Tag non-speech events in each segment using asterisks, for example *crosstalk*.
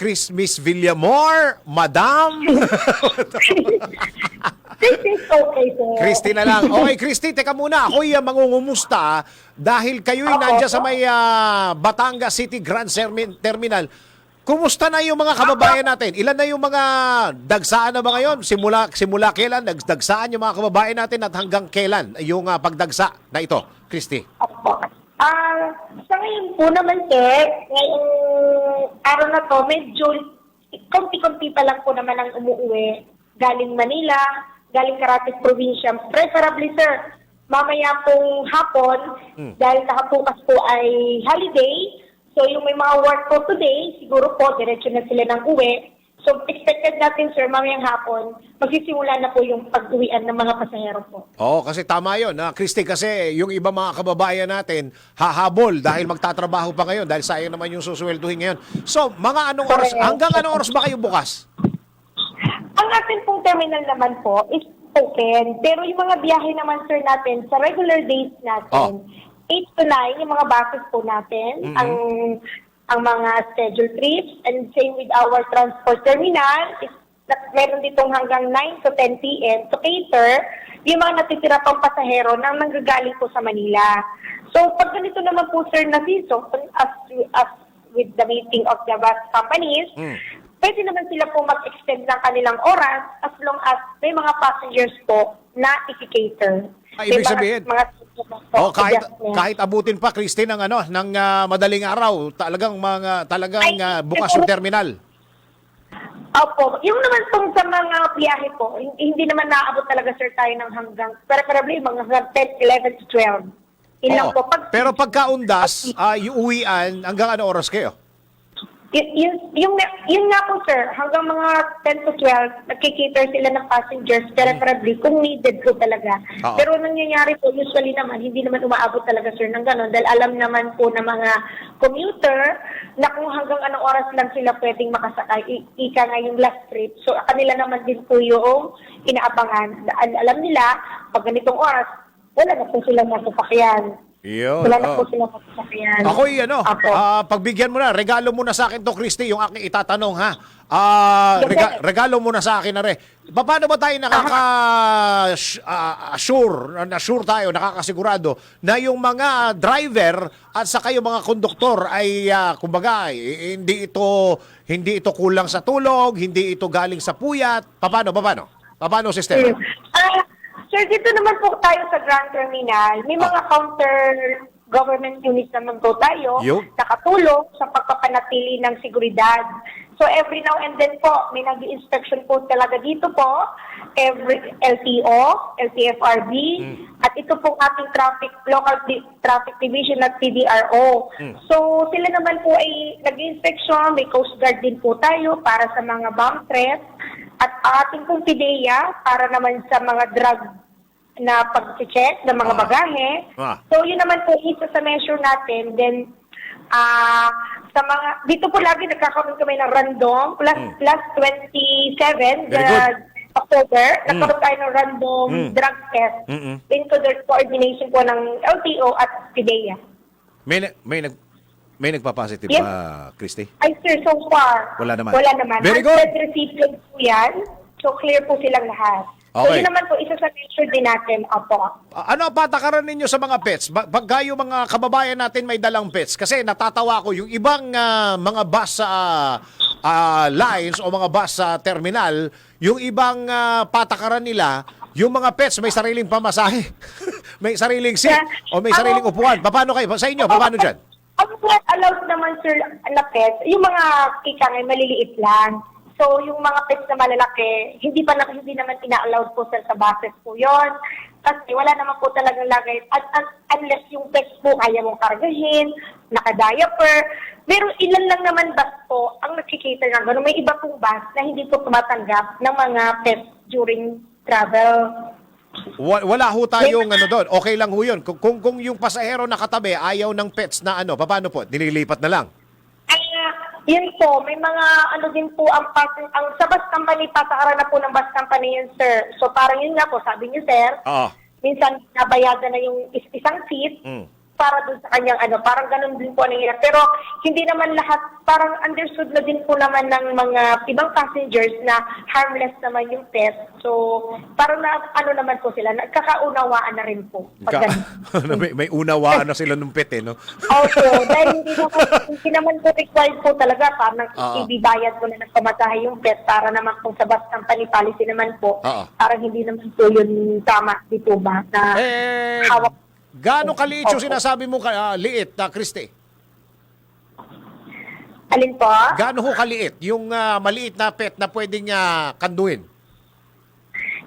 Chris Miss Villamor, Madam. This is okay, sir. Christy na lang. Okay, Christy, teka muna. Ako'y uh, mangungumusta dahil kayo'y Opo. nandiyan sa may ah, Batangas City Grand Terminal. Kumusta na yung mga kababayan natin? Ilan na yung mga dagsaan na ba ngayon? Simula, simula kailan? Dagsaan yung mga kababayan natin at hanggang kailan yung ah, pagdagsa na ito? Christy. Opo. Ah, sa ngayon po naman, sir, ngayong araw na to, medyo konti-konti pa lang po naman ang umuwi. Galing Manila, galing Carates Provincia. Preferably, sir, mamaya pong hapon, dahil nakapukas po ay holiday, so yung may mga work po today, siguro po, diretso na sila ng uwi. So, expected natin, sir, mamayang hapon, magsisimula na po yung pag-uwian ng mga pasahero po. Oo, kasi tama yun. Na, Christy, kasi yung iba mga kababayan natin hahabol dahil magtatrabaho pa ngayon dahil sayang naman yung suswelduhin ngayon. So, mga anong oras, Correct. hanggang anong oras ba kayo bukas? Ang atin pong terminal naman po is open. Pero yung mga biyahe naman, sir, natin, sa regular days natin, Oh. 8 to 9, yung mga buses po natin, Mhm. ang ang mga scheduled trips, and same with our transport terminal, that meron ditong hanggang 9 to 10 p.m. to cater yung mga natitira pang pasahero na nanggagaling po sa Manila. So, pag ganito naman po, sir, na season, as, as with the meeting of the bus companies, Mm. pwede naman sila po mag-extend ng kanilang oras as long as may mga passengers po na i-cater. Ah, ibig mga- sabihin, mga, Oh, kahit adjustment. kahit abutin pa Christine ng ano ng ah, madaling araw, talagang mga talagang ah, bukas yung terminal. Opo, yung naman pong sa mga biyahe po, hin- hindi naman naabot talaga sir tayo ng hanggang, preferably mga hanggang 10, 11 to 12. Yun lang Oo. po. Pag, Pero pagkaundas, ah, yung uwian, hanggang ano oras kayo? Y- yun, yung, yun nga po sir, hanggang mga 10 to 12, nagkikater sila ng passengers, preferably kung needed po talaga. Oo. Pero nangyayari po, usually naman, hindi naman umaabot talaga sir ng gano'n dahil alam naman po ng mga commuter na kung hanggang anong oras lang sila pwedeng makasakay, I- ika nga yung last trip. So kanila naman din po yung inaabangan. Al- alam nila, pag ganitong oras, wala na po silang masasakyan. Yun. Wala na oo. po silang masasakyan. Ako'y ano, Apo. ah, pagbigyan mo na, regalo mo na sa akin to, Christy, yung aking itatanong ha. Ah, Yes, rega- sir. regalo mo na sa akin na rin. Paano ba tayo nakaka-assure, na sure tayo, nakakasigurado na yung mga driver at saka yung mga konduktor ay ah, kumbaga eh, hindi ito hindi ito kulang sa tulog, hindi ito galing sa puyat. Paano, paano? Paano system? Mm. Ah, sir, dito naman po tayo sa Grand Terminal. May mga counter government units naman po tayo Yun. nakatulong sa pagpapanatili ng seguridad. So every now and then po, may nag-inspection po talaga dito po, every LTO, LTFRB, at ito pong ating traffic, local di- traffic division at TDRO. So sila naman po ay nag-inspection, may Coast Guard din po tayo para sa mga bomb threats, at ating pong PIDEA para naman sa mga drug na pag-check ng mga Ah. bagahe. Ah. So, yun naman po isa sa measure natin. Then, ah sa mga, dito po lagi nagkakaroon kami ng random, plus, plus 27, Very the good. October, nagkaroon tayo ng random Mm. drug test Mm-mm. into the coordination po ng LTO at PIDEA. May na- may nag may nagpa-positive Yes. ba, Christy? Ay, sir, so far, Wala naman. Wala naman. Very good. 100 recipients po yan. So, clear po silang lahat. So, Okay. yun naman po, isa sa measure din natin. Ah, Ano ang patakaran ninyo sa mga pets? Pagka yung mga kababayan natin may dalang pets, kasi natatawa ko, yung ibang ah, mga bus sa ah, lines o mga bus sa terminal, yung ibang ah, patakaran nila, yung mga pets may sariling pamasahe, *laughs* may sariling seat, Yeah. o may sariling upuan. Paano kayo? Sa inyo, paano dyan? Not allowed naman, sir, na pets, yung mga kika ngay maliliit lang. So, yung mga pets na malalaki, hindi pa na, hindi naman ina-allowed po sir, sa buses po yon Kasi wala naman po talagang lagay. At, at unless yung pets po kaya mong kargahin, naka-diaper. Pero ilan lang naman bus po ang nakikita ng gano'n. May iba pong bus na hindi po tumatanggap ng mga pets during travel. Wa- Wala ho tayong ano doon. Okay lang ho yun. Kung, kung, kung yung pasahero nakatabi, ayaw ng pets na ano, paano po? Nililipat na lang. Ay, yun po, may mga ano din po ang pas ang sa bus company patakaran na po ng bus company yun, sir. So parang yun nga po, sabi niyo, sir, Oo. minsan nabayadan na yung is- isang seat. Mm. Para dun sa kanyang ano, parang ganun din po ang nangyayari. Pero hindi naman lahat, parang understood na din po naman ng mga ibang passengers na harmless naman yung pet. So, parang na, ano naman po sila, nagkakaunawaan na rin po. Ka- *laughs* may, may unawaan na sila nung pet eh, no? Opo, *laughs* dahil hindi naman, hindi naman po required po talaga parang Oo. ibibayad mo na ng pamasahe yung pet para naman kung sa bus company policy naman po, Oo. parang hindi naman po yun tama, di po ba? Na Eh, hawak. Gaano kaliit yung sinasabi mo, ka- ah, liit, na Christy? Alin po? Gaano ho kaliit yung ah, maliit na pet na pwedeng ah, kanduin?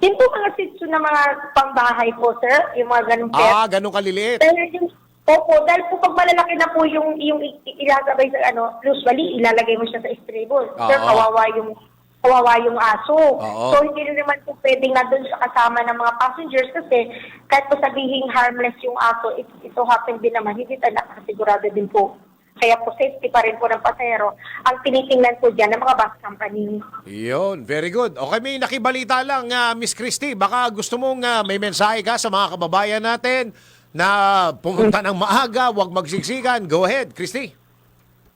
Yun po mga sitso na mga pangbahay po, sir, yung mga ganung pet. Ah, gaano kaliliit? Dahil yung, opo, dahil po pag malalaki na po yung, yung ilalagay sa ano, usually ilalagay mo siya sa stable. Sir, Oo. kawawa yung kawawa yung aso. Oo. So, hindi rin naman po pwedeng na doon sa kasama ng mga passengers kasi kahit po sabihin harmless yung aso, it, ito happen din naman, hindi tayo nakasigurado din po. Kaya po safety pa rin po ng pasahero ang tinitingnan po dyan ng mga bus company. Yun, very good. Okay, may nakibalita lang, ah, Miss Christy. Baka gusto mong ah, may mensahe ka sa mga kababayan natin na pumunta ng maaga, huwag magsiksikan. Go ahead, Christy.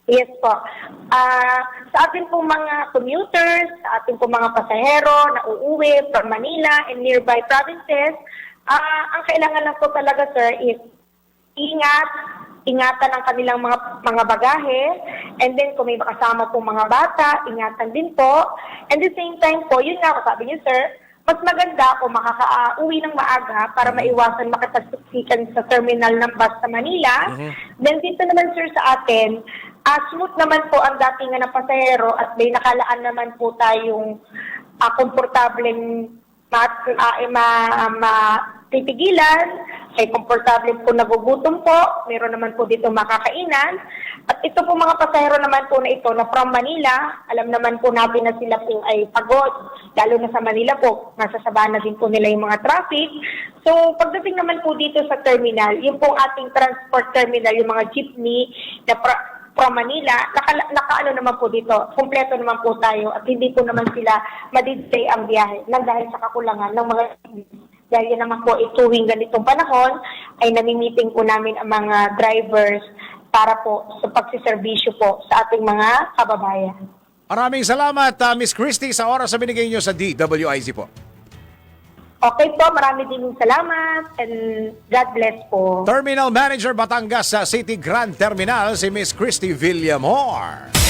Yes po. Ah, sa ating pong mga commuters, sa ating pong mga pasahero na uuwi from Manila and nearby provinces, ah, ang kailangan lang po talaga, sir, is ingat, ingatan ang kanilang mga mga bagahe, and then kung may kasama pong mga bata, ingatan din po. And the same time po, yun nga, sabi niyo, sir, mas maganda kung makaka-uwi ng maaga para maiwasan makatagsikan sa terminal ng bus sa Manila. Then dito naman sir sa atin, ah, smooth naman po ang datingan ng pasahero at may nakalaan naman po tayong ah, komportableng ma, ah, eh, ma, ma, titigilan, ay komportable po nagugutom po, meron naman po dito makakainan. At ito po mga pasahero naman po na ito na from Manila, alam naman po natin na sila po ay pagod, lalo na sa Manila po, nasa sabana din po nila yung mga traffic. So pagdating naman po dito sa terminal, yung pong ating transport terminal, yung mga jeepney na from Manila, naka, nakaano naman po dito, kumpleto naman po tayo at hindi po naman sila madidstay ang biyahe nang dahil sa kakulangan ng mga dahil yan naman po ituwing ganitong panahon ay namimiting po namin ang mga drivers para po sa pagsiservisyo po sa ating mga kababayan. Maraming salamat, ah, Miss Christy, sa oras na binigay niyo sa DWIZ po. Okay po, marami din salamat and God bless po. Terminal Manager Batangas sa City Grand Terminal, si Miss Christy Villamor.